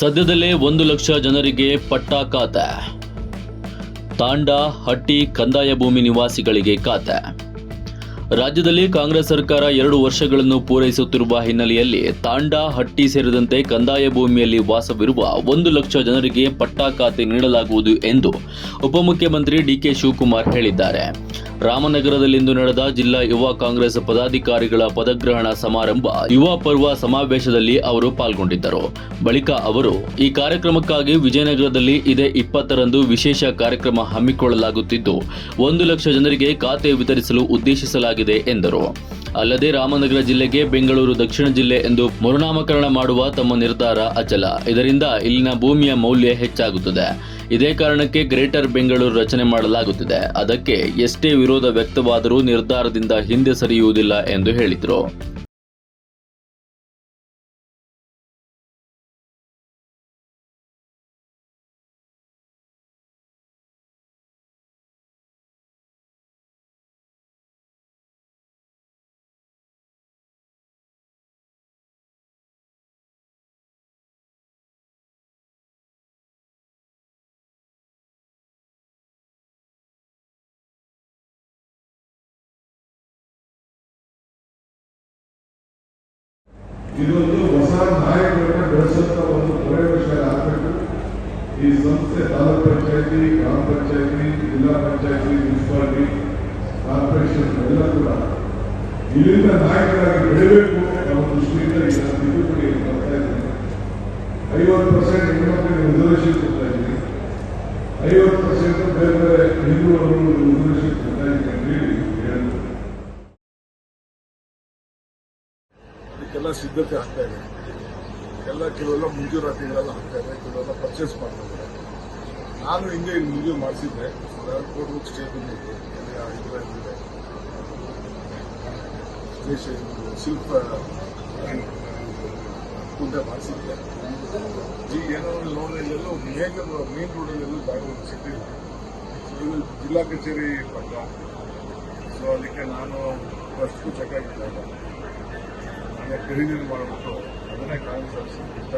ಸದ್ಯದಲ್ಲೇ ಒಂದು ಲಕ್ಷ ಜನರಿಗೆ ಪಟ್ಟಾ ಖಾತೆ. ತಾಂಡ, ಹಟ್ಟಿ, ಕಂದಾಯ ಭೂಮಿ ನಿವಾಸಿಗಳಿಗೆ ಖಾತೆ. ರಾಜ್ಯದಲ್ಲಿ ಕಾಂಗ್ರೆಸ್ ಸರ್ಕಾರ ಎರಡು ವರ್ಷಗಳನ್ನು ಪೂರೈಸುತ್ತಿರುವ ಹಿನ್ನೆಲೆಯಲ್ಲಿ ತಾಂಡ, ಹಟ್ಟಿ ಸೇರಿದಂತೆ ಕಂದಾಯ ಭೂಮಿಯಲ್ಲಿ ವಾಸವಿರುವ ಒಂದು ಲಕ್ಷ ಜನರಿಗೆ ಪಟ್ಟಾ ಖಾತೆ ನೀಡಲಾಗುವುದು ಎಂದು ಉಪಮುಖ್ಯಮಂತ್ರಿ ಡಿಕೆ ಶಿವಕುಮಾರ್ ಹೇಳಿದ್ದಾರೆ. ರಾಮನಗರದಲ್ಲಿಂದು ನಡೆದ ಜಿಲ್ಲಾ ಯುವ ಕಾಂಗ್ರೆಸ್ ಪದಾಧಿಕಾರಿಗಳ ಪದಗ್ರಹಣ ಸಮಾರಂಭ ಯುವ ಪರ್ವ ಸಮಾವೇಶದಲ್ಲಿ ಅವರು ಪಾಲ್ಗೊಂಡಿದ್ದರು. ಬಳಿಕ ಅವರು, ಈ ಕಾರ್ಯಕ್ರಮಕ್ಕಾಗಿ ವಿಜಯನಗರದಲ್ಲಿ ಇದೇ ಇಪ್ಪತ್ತರಂದು ವಿಶೇಷ ಕಾರ್ಯಕ್ರಮ ಹಮ್ಮಿಕೊಳ್ಳಲಾಗುತ್ತಿದ್ದು, ಒಂದು ಲಕ್ಷ ಜನರಿಗೆ ಖಾತೆ ವಿತರಿಸಲು ಉದ್ದೇಶಿಸಲಾಗಿದೆ ಎಂದರು. ಅಲ್ಲದೆ ರಾಮನಗರ ಜಿಲ್ಲೆಗೆ ಬೆಂಗಳೂರು ದಕ್ಷಿಣ ಜಿಲ್ಲೆ ಎಂದು ಮರುನಾಮಕರಣ ಮಾಡುವ ತಮ್ಮ ನಿರ್ಧಾರ ಅಚಲ. ಇದರಿಂದ ಇಲ್ಲಿನ ಭೂಮಿಯ ಮೌಲ್ಯ ಹೆಚ್ಚಾಗುತ್ತದೆ. ಇದೇ ಕಾರಣಕ್ಕೆ ಗ್ರೇಟರ್ ಬೆಂಗಳೂರು ರಚನೆ ಮಾಡಲಾಗುತ್ತಿದೆ. ಅದಕ್ಕೆ ಎಷ್ಟೇ ವಿರೋಧ ವ್ಯಕ್ತವಾದರೂ ನಿರ್ಧಾರದಿಂದ ಹಿಂದೆ ಸರಿಯುವುದಿಲ್ಲ ಎಂದು ಹೇಳಿದರು. ಇದೊಂದು ಹೊಸ ನಾಯಕರನ್ನ ಬೆಳೆಸುವಂತ ಒಂದು ಪ್ರಯೋಗಶಾಲೆ ಆಗಬೇಕು ಈ ಸಂಸ್ಥೆ ತಾಲೂಕ್ ಪಂಚಾಯತಿ, ಗ್ರಾಮ ಪಂಚಾಯತಿ, ಜಿಲ್ಲಾ ಪಂಚಾಯತಿ, ಮುನ್ಸಿಪಾಲಿಟಿ, ಕಾರ್ಪೊರೇಷನ್ ಎಲ್ಲ ಕೂಡ ಇಲ್ಲಿಂದ ನಾಯಕರಾಗಿ ಬೆಳಿಬೇಕು ಅನ್ನೋ ದೃಷ್ಟಿಯಿಂದ ಈಗ ತಿದ್ದುಪಡಿ ಬರ್ತಾ ಇದ್ದೀನಿ. ಐವತ್ತು ಪರ್ಸೆಂಟ್ ಹೆಣ್ಮಕ್ಳಿಗೆ ರಿಸರ್ವೇಷನ್ ಕೊಡ್ತಾ ಇದ್ದೀನಿ. ಐವತ್ತು ಪರ್ಸೆಂಟ್ ಬೇರೆ ಬೇರೆ ಹಿಂದೂ ಅವರು ರಿಸರ್ವೇಷನ್ ಕೊಡ್ತಾ ಇದ್ದೀನಿ ಅಂತ ಹೇಳಿ ಅದಕ್ಕೆಲ್ಲ ಸಿದ್ಧತೆ ಆಗ್ತಾ ಇದೆ. ಎಲ್ಲ ಕೆಲವೆಲ್ಲ ಮುಂಜೂರಾತಿಗಳೆಲ್ಲ ಆಗ್ತಾ ಇದೆ. ಕೆಲವೆಲ್ಲ ಪರ್ಚೇಸ್ ಮಾಡ್ತಾ ಇದ್ದಾರೆ ನಾನು ಹಿಂಗೆ ಇಲ್ಲಿ ಮುಂಜೂರು ಮಾಡಿಸಿದ್ದೆ. ಕೋರ್ಟ್ ಬುಕ್ ಸ್ಟೇಷನ್ ಇದೆ ಶಿಲ್ಪ ಕುಂಟೆ ಮಾಡಿಸಿದ್ದೆ. ಈಗ ಏನೋ ಲೋನ್ ಎಲ್ಲೋ ಮೇಜರ್ ಮೇನ್ ರೋಡಲ್ಲೆಲ್ಲೂ ಜಾಗ ಸಿಕ್ಕಿಲ್ಲ ಜಿಲ್ಲಾ ಕಚೇರಿ ಪಕ್ಕ. ಸೊ ಅದಕ್ಕೆ ನಾನು ಫಸ್ಟ್ ಚೆಕ್ ಆಗಿದ್ದಾಗ ಅದನ್ನ ಮಾಡಬೇಕು. ಅದನ್ನೇ ಕಾಂಗ್ರೆಸ್ ಇಷ್ಟ